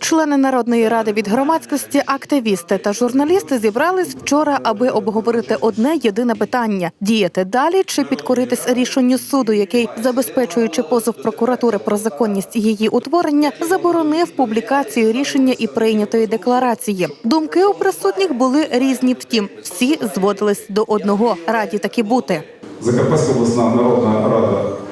Члени народної ради від громадськості, активісти та журналісти зібрались вчора, аби обговорити одне єдине питання: діяти далі чи підкоритись рішенню суду, який, забезпечуючи позов прокуратури про законність її утворення, заборонив публікацію рішення і прийнятої декларації. Думки у присутніх були різні. Втім, всі зводились до одного раді таки бути. Закарпатська обласна народна рада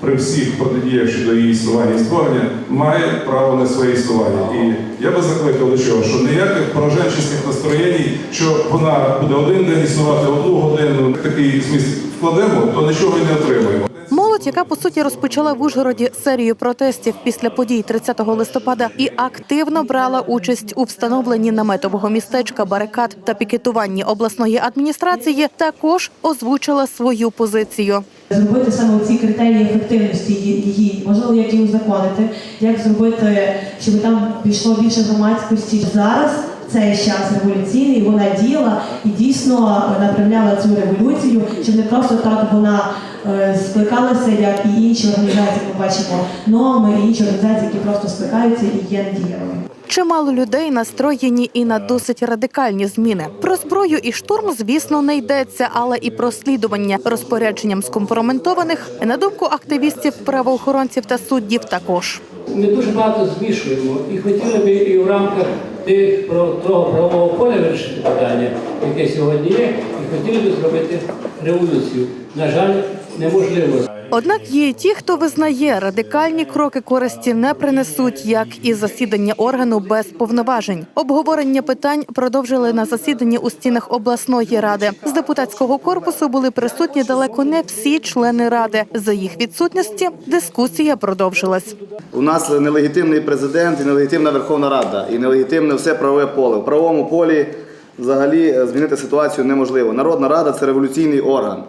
при всіх протидіях щодо її існування і створення має право на своє існування. І я би закликав до чого, що ніяких пораженческих настроєнь, що вона буде один день існувати одну годину, такий зміст вкладемо, то нічого і не отримаємо. Молодь, яка по суті розпочала в Ужгороді серію протестів після подій 30 листопада і активно брала участь у встановленні наметового містечка барикад та пікетуванні обласної адміністрації, також озвучила свою позицію. Зробити саме ці критерії ефективності її, можливо, як її узаконити, як зробити, щоб там пішло більше громадськості. Зараз цей час революційний вона діяла і дійсно направляла цю революцію, щоб не просто так вона е, скликалася, як і інші організації. Ми бачимо НОМи і інші організації, які просто скликаються і є недієвими. Чимало людей настроєні і на досить радикальні зміни. Про зброю і штурм, звісно, не йдеться, але і про слідування розпорядженням скомпроментованих, на думку активістів, правоохоронців та суддів, також. Ми дуже багато змішуємо і хотіли би і в рамках тих про того правового поля вирішити питання, яке сьогодні є, і хотіли би зробити революцію. На жаль, неможливо. Однак є і ті, хто визнає, радикальні кроки користі не принесуть, як і засідання органу без повноважень. Обговорення питань продовжили на засіданні у стінах обласної ради. З депутатського корпусу були присутні далеко не всі члени ради. За їх відсутності дискусія продовжилась. У нас нелегітимний президент і нелегітимна Верховна Рада, і нелегітимне все правове поле. В правовому полі взагалі е, змінити ситуацію неможливо. Народна рада це революційний орган.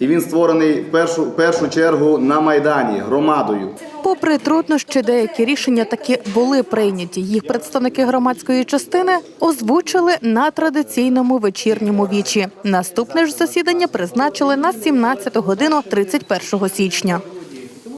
І він створений в першу, першу чергу на Майдані, громадою. Попри труднощі, деякі рішення таки були прийняті. Їх представники громадської частини озвучили на традиційному вечірньому вічі. Наступне ж засідання призначили на 17 годину 31 січня.